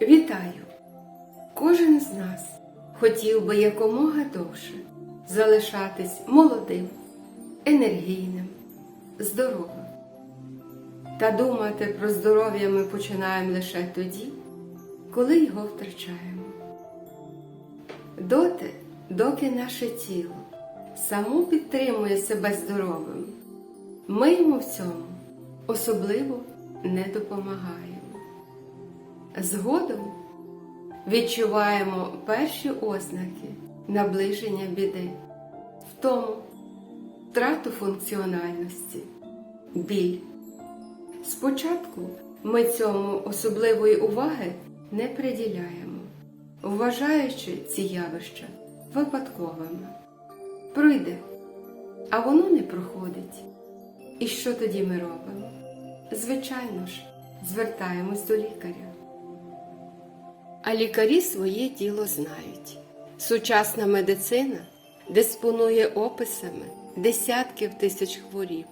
Вітаю! Кожен з нас хотів би якомога довше залишатись молодим, енергійним, здоровим. Та думати про здоров'я ми починаємо лише тоді, коли його втрачаємо. Доти, доки наше тіло само підтримує себе здоровим, ми йому в цьому особливо не допомагаємо. Згодом відчуваємо перші ознаки наближення біди, втому, втрату функціональності, біль. Спочатку ми цьому особливої уваги не приділяємо, вважаючи ці явища випадковими. Пройде, а воно не проходить. І що тоді ми робимо? Звичайно ж, звертаємось до лікаря. А лікарі своє діло знають. Сучасна медицина диспонує описами десятків тисяч хворіб,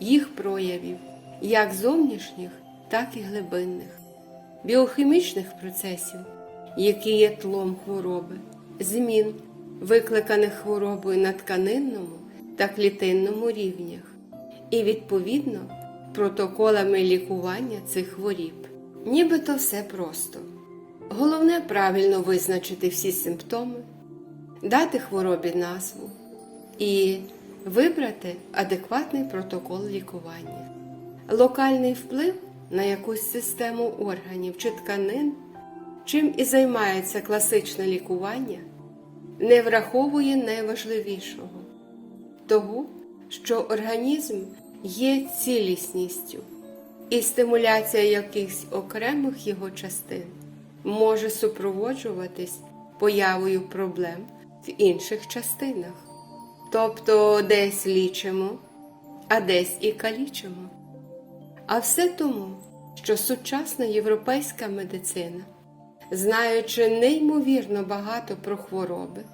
їх проявів, як зовнішніх, так і глибинних, біохімічних процесів, які є тлом хвороби, змін, викликаних хворобою на тканинному та клітинному рівнях, і відповідно протоколами лікування цих хворіб. Нібито все просто. Головне правильно визначити всі симптоми, дати хворобі назву і вибрати адекватний протокол лікування. Локальний вплив на якусь систему органів чи тканин, чим і займається класичне лікування, не враховує найважливішого того, що організм є цілісністю, і стимуляція якихось окремих його частин може супроводжуватись появою проблем в інших частинах. Тобто десь лічимо, а десь і калічимо. А все тому, що сучасна європейська медицина, знаючи неймовірно багато про хвороби,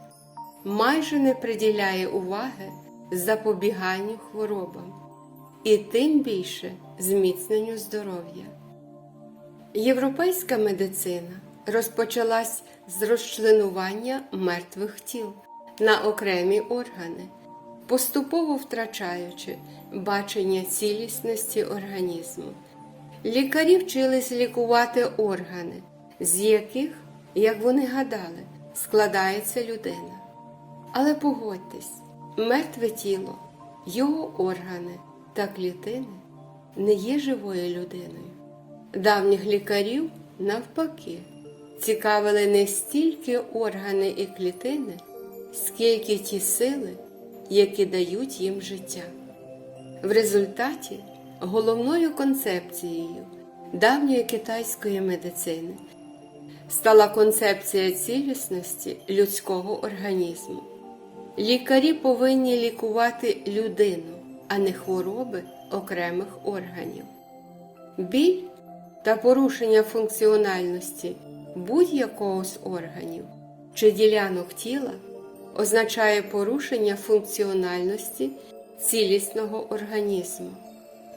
майже не приділяє уваги запобіганню хворобам і тим більше зміцненню здоров'я. Європейська медицина розпочалась з розчленування мертвих тіл на окремі органи, поступово втрачаючи бачення цілісності організму. Лікарі вчились лікувати органи, з яких, як вони гадали, складається людина. Але погодьтесь, мертве тіло, його органи та клітини не є живою людиною. Давніх лікарів, навпаки, цікавили не стільки органи і клітини, скільки ті сили, які дають їм життя. В результаті головною концепцією давньої китайської медицини стала концепція цілісності людського організму. Лікарі повинні лікувати людину, а не хвороби окремих органів. Біль та порушення функціональності будь-якого з органів чи ділянок тіла означає порушення функціональності цілісного організму,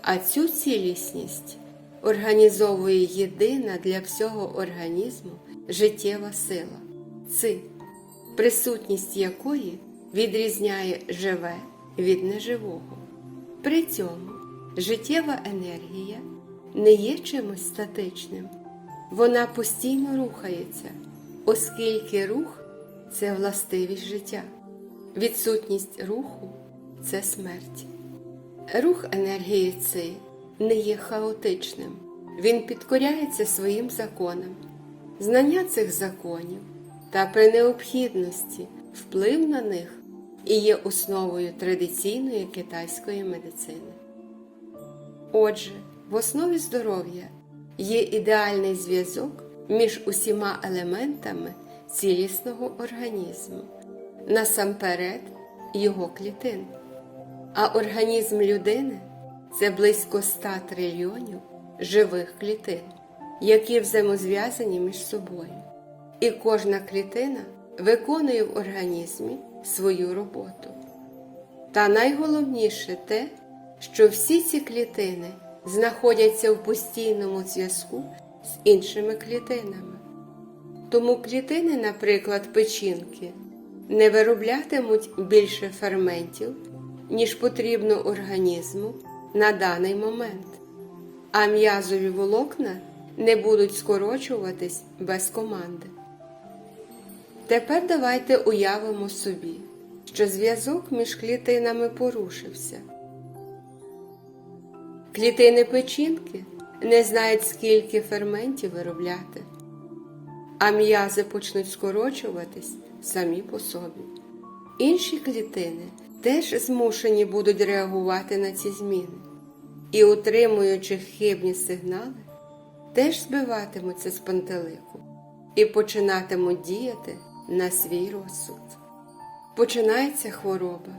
а цю цілісність організовує єдина для всього організму життєва сила ци, присутність якої відрізняє живе від неживого. При цьому життєва енергія не є чимось статичним, вона постійно рухається, оскільки рух це властивість життя, відсутність руху це смерть. Рух енергії ци не є хаотичним, він підкоряється своїм законам. Знання цих законів та при необхідності вплив на них і є основою традиційної китайської медицини. Отже, в основі здоров'я є ідеальний зв'язок між усіма елементами цілісного організму, насамперед його клітин. А організм людини це близько 100 трильйонів живих клітин, які взаємозв'язані між собою. І кожна клітина виконує в організмі свою роботу. Та найголовніше те, що всі ці клітини знаходяться в постійному зв'язку з іншими клітинами. Тому клітини, наприклад, печінки, не вироблятимуть більше ферментів, ніж потрібно організму на даний момент, а м'язові волокна не будуть скорочуватись без команди. Тепер давайте уявимо собі, що зв'язок між клітинами порушився. Клітини печінки не знають, скільки ферментів виробляти, а м'язи почнуть скорочуватись самі по собі. Інші клітини теж змушені будуть реагувати на ці зміни і, утримуючи хибні сигнали, теж збиватимуться з пантелику і починатимуть діяти на свій розсуд. Починається хвороба,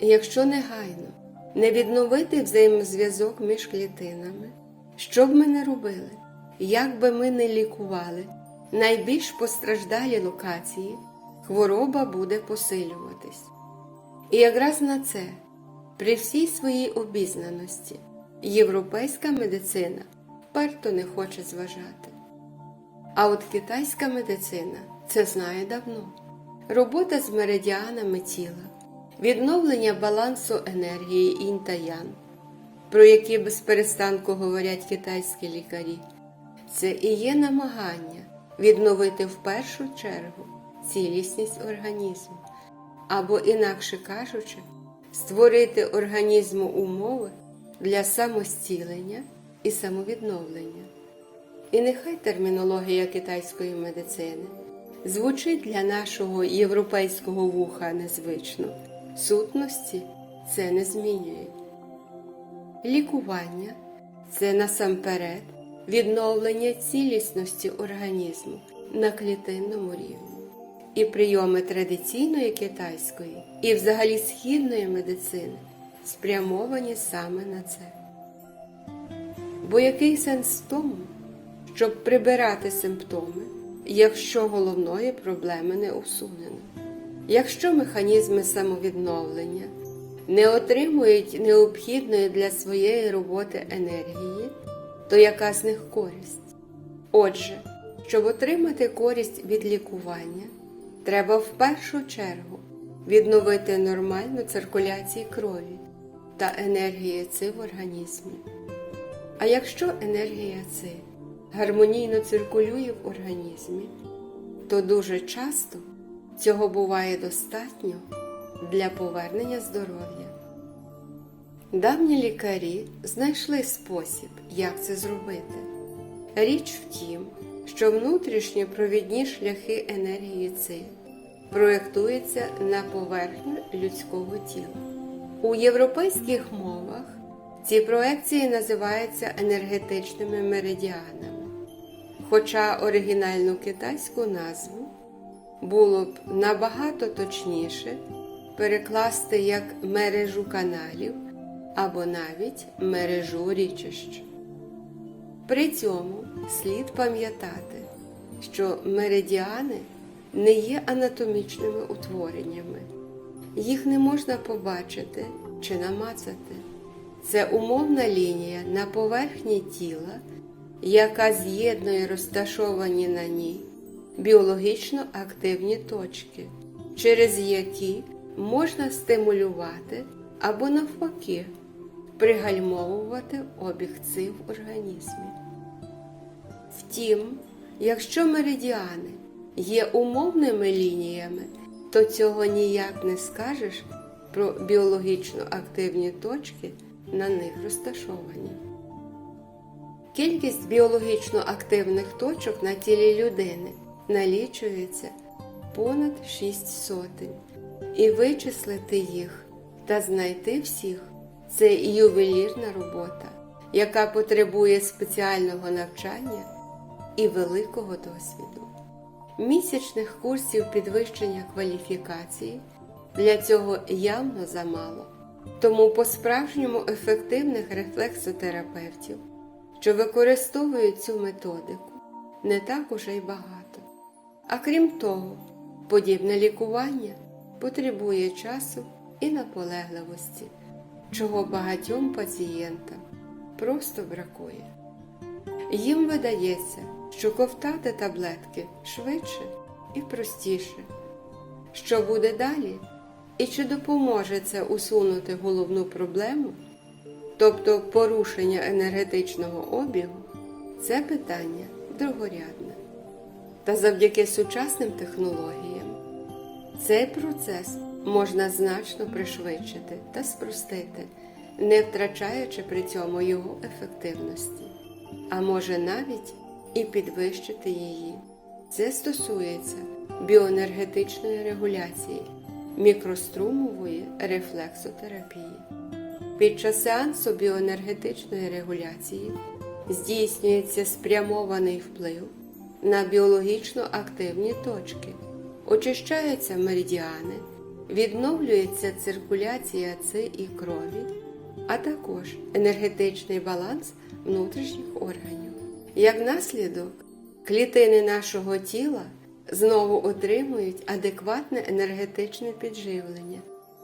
якщо негайно не відновити взаємозв'язок між клітинами, що б ми не робили, як би ми не лікували найбільш постраждалі локації, хвороба буде посилюватись. І якраз на це, при всій своїй обізнаності, європейська медицина вперто не хоче зважати. А от китайська медицина це знає давно. Робота з меридіанами тіла, відновлення балансу енергії інь та ян, про які без перестанку говорять китайські лікарі, це і є намагання відновити в першу чергу цілісність організму, або, інакше кажучи, створити організму умови для самостілення і самовідновлення. І нехай термінологія китайської медицини звучить для нашого європейського вуха незвично, сутності це не змінює. Лікування це насамперед відновлення цілісності організму на клітинному рівні. І прийоми традиційної китайської і взагалі східної медицини спрямовані саме на це. Бо який сенс в тому, щоб прибирати симптоми, якщо головної проблеми не усунено? Якщо механізми самовідновлення не отримують необхідної для своєї роботи енергії, то яка з них користь? Отже, щоб отримати користь від лікування, треба в першу чергу відновити нормальну циркуляцію крові та енергії ци в організмі. А якщо енергія ци гармонійно циркулює в організмі, то дуже часто цього буває достатньо для повернення здоров'я. Давні лікарі знайшли спосіб, як це зробити. Річ в тім, що внутрішні провідні шляхи енергії ци проєктуються на поверхню людського тіла. У європейських мовах ці проекції називаються енергетичними меридіанами, хоча оригінальну китайську назву було б набагато точніше перекласти як мережу каналів або навіть мережу річищ. При цьому слід пам'ятати, що меридіани не є анатомічними утвореннями, їх не можна побачити чи намацати. Це умовна лінія на поверхні тіла, яка з'єднує розташовані на ній біологічно активні точки, через які можна стимулювати або навпаки пригальмовувати обіг ци в організмі. Втім, якщо меридіани є умовними лініями, то цього ніяк не скажеш про біологічно активні точки на них розташовані. Кількість біологічно активних точок на тілі людини налічується понад 6 сотень, і вичислити їх та знайти всіх це ювелірна робота, яка потребує спеціального навчання і великого досвіду. Місячних курсів підвищення кваліфікації для цього явно замало. Тому по-справжньому ефективних рефлексотерапевтів, що використовують цю методику, не так уже й багато. А крім того, подібне лікування потребує часу і наполегливості, чого багатьом пацієнтам просто бракує. Їм видається, що ковтати таблетки швидше і простіше. Що буде далі? І чи допоможе це усунути головну проблему, тобто порушення енергетичного обігу, це питання другорядне. Та завдяки сучасним технологіям цей процес можна значно пришвидшити та спростити, не втрачаючи при цьому його ефективності, а може навіть і підвищити її. Це стосується біоенергетичної регуляції, мікрострумової рефлексотерапії. Під час сеансу біоенергетичної регуляції здійснюється спрямований вплив на біологічно активні точки, очищаються меридіани, відновлюється циркуляція ци і крові, а також енергетичний баланс внутрішніх органів. Як наслідок, клітини нашого тіла знову отримують адекватне енергетичне підживлення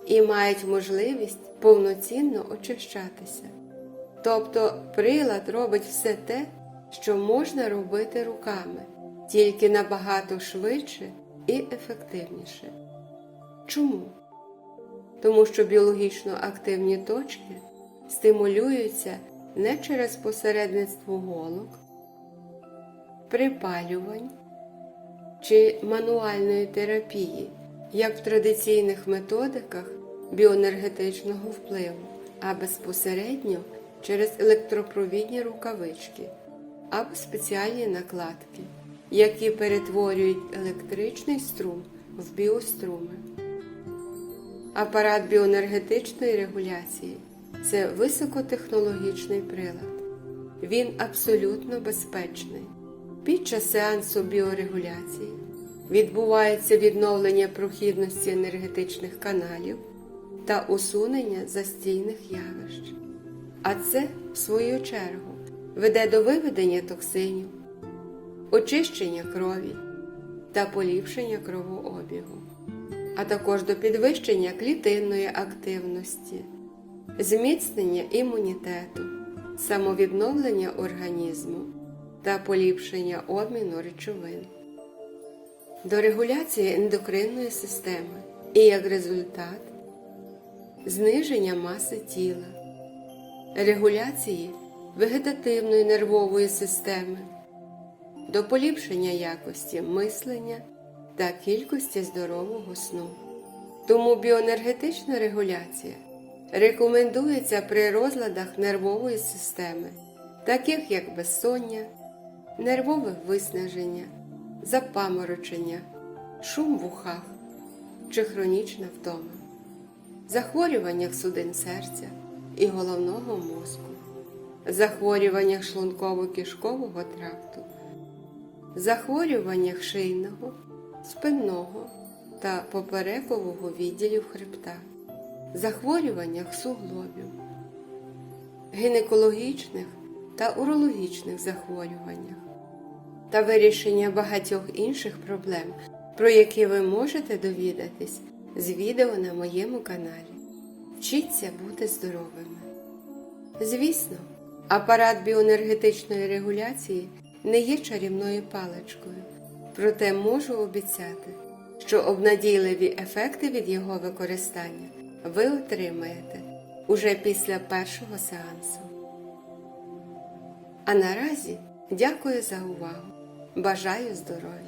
і мають можливість повноцінно очищатися. Тобто прилад робить все те, що можна робити руками, тільки набагато швидше і ефективніше. Чому? Тому що біологічно активні точки стимулюються не через посередництво голок, припалювань чи мануальної терапії, як в традиційних методиках біоенергетичного впливу, а безпосередньо через електропровідні рукавички або спеціальні накладки, які перетворюють електричний струм в біоструми. Апарат біоенергетичної регуляції це високотехнологічний прилад. Він абсолютно безпечний. Під час сеансу біорегуляції відбувається відновлення прохідності енергетичних каналів та усунення застійних явищ. А це, в свою чергу, веде до виведення токсинів, очищення крові та поліпшення кровообігу, а також до підвищення клітинної активності, зміцнення імунітету, самовідновлення організму та поліпшення обміну речовин, до регуляції ендокринної системи і як результат зниження маси тіла, регуляції вегетативної нервової системи, до поліпшення якості мислення та кількості здорового сну. Тому біоенергетична регуляція рекомендується при розладах нервової системи, таких як безсоння, нервове виснаження, запаморочення, шум в ухах чи хронічна втома, захворюваннях судин серця і головного мозку, захворюваннях шлунково-кишкового тракту, захворюваннях шийного, спинного та поперекового відділів хребта, захворюваннях суглобів, гінекологічних та урологічних захворюваннях та вирішення багатьох інших проблем, про які ви можете довідатись з відео на моєму каналі. Вчіться бути здоровими. Звісно, апарат біоенергетичної регуляції не є чарівною паличкою, проте можу обіцяти, що обнадійливі ефекти від його використання ви отримаєте уже після першого сеансу. А наразі дякую за увагу. Бажаю здоров'я!